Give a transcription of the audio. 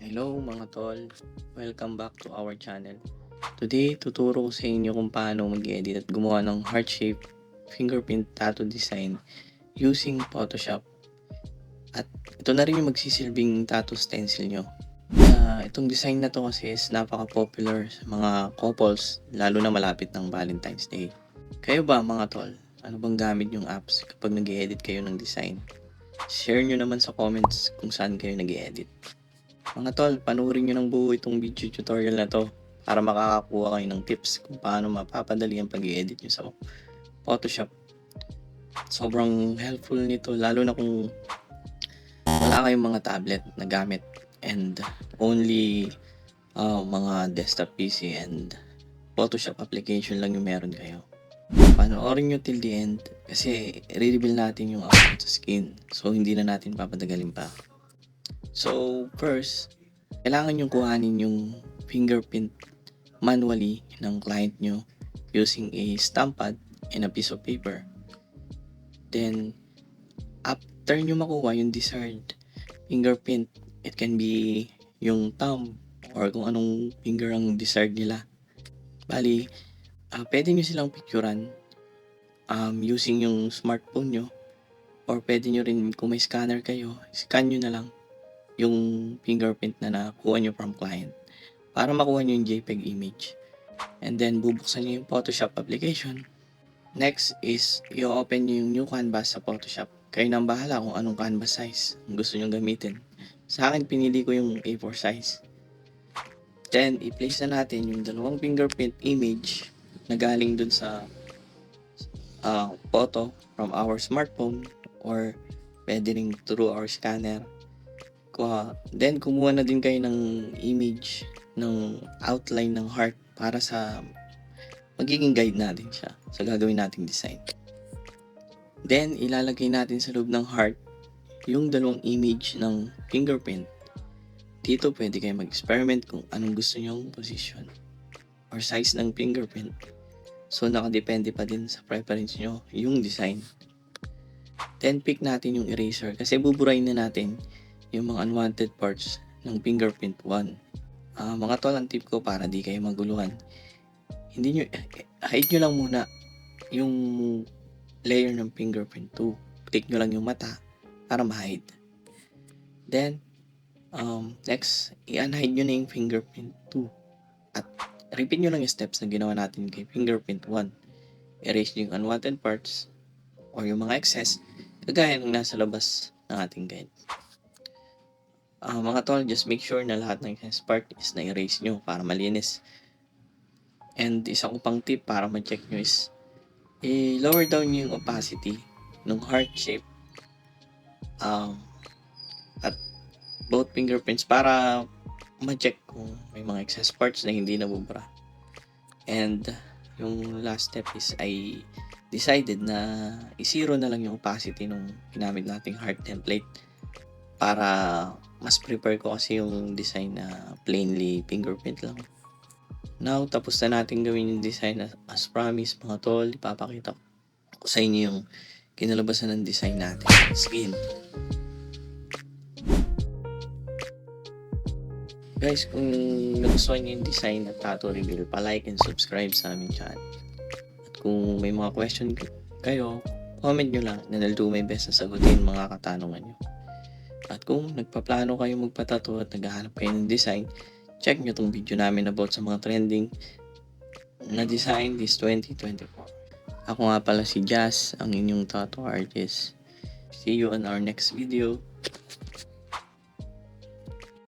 Hello mga tol, welcome back to our channel. Today, tuturo ko sa inyo kung paano mag-edit at gumawa ng heart shape fingerprint tattoo design using Photoshop. At ito na rin yung magsisilbing tattoo stencil nyo. Ah, itong design na to kasi is napaka-popular sa mga couples, lalo na malapit ng Valentine's Day. Kayo ba mga tol, ano bang gamit yung apps kapag nag edit kayo ng design? Share nyo naman sa comments kung saan kayo nag edit mga tol, panurin nyo ng buo itong video tutorial na to para makakakuha kayo ng tips kung paano mapapadali ang pag edit nyo sa Photoshop. Sobrang helpful nito lalo na kung wala kayong mga tablet na gamit and only uh, mga desktop PC and Photoshop application lang yung meron kayo. Panoorin nyo till the end kasi i-reveal natin yung output sa skin so hindi na natin papadagalin pa. So, first, kailangan yung kuhanin yung fingerprint manually ng client nyo using a stamp pad and a piece of paper. Then, after nyo makuha yung desired fingerprint, it can be yung thumb or kung anong finger ang desired nila. Bali, ah pwede nyo silang picturean um, using yung smartphone nyo or pwede nyo rin kung may scanner kayo, scan nyo na lang yung fingerprint na nakuha nyo from client para makuha nyo yung JPEG image. And then, bubuksan nyo yung Photoshop application. Next is, i-open nyo yung new canvas sa Photoshop. Kayo nang bahala kung anong canvas size ang gusto nyo gamitin. Sa akin, pinili ko yung A4 size. Then, i-place na natin yung dalawang fingerprint image na galing dun sa uh, photo from our smartphone or pwede rin through our scanner kuha. Then, kumuha na din kayo ng image ng outline ng heart para sa magiging guide natin siya sa gagawin nating design. Then, ilalagay natin sa loob ng heart yung dalawang image ng fingerprint. Dito, pwede kayo mag-experiment kung anong gusto nyong position or size ng fingerprint. So, nakadepende pa din sa preference nyo yung design. Then, pick natin yung eraser kasi buburayin na natin yung mga unwanted parts ng fingerprint 1. Ah, mga tol, ang tip ko para di kayo maguluhan. Hindi nyo, hide nyo lang muna yung layer ng fingerprint 2. Click nyo lang yung mata para ma-hide. Then, um, next, i-unhide nyo na yung fingerprint 2. At repeat nyo lang yung steps na ginawa natin kay fingerprint 1. Erase yung unwanted parts or yung mga excess kagaya ng nasa labas ng ating guide. Ah, mga tol, just make sure na lahat ng part is na-erase nyo para malinis. And isa ko pang tip para ma-check nyo is i-lower down yung opacity ng heart shape um, at both fingerprints para ma-check kung may mga excess parts na hindi nabubura. And yung last step is I decided na i-zero na lang yung opacity nung ginamit nating heart template para mas prepare ko kasi yung design na plainly fingerprint lang. Now, tapos na natin gawin yung design as, as promised mga tol. Ipapakita ko sa inyo yung kinalabasan ng design natin. Skin. Guys, kung nagustuhan niyo yung design at tattoo reveal, pa-like and subscribe sa aming channel. At kung may mga question kayo, comment nyo lang na I'll do my best na sagutin mga katanungan nyo. At kung nagpaplano kayo magpatato at naghahanap kayo ng design, check nyo tong video namin about sa mga trending na design this 2024. Ako nga pala si Jazz, ang inyong tattoo artist. See you on our next video.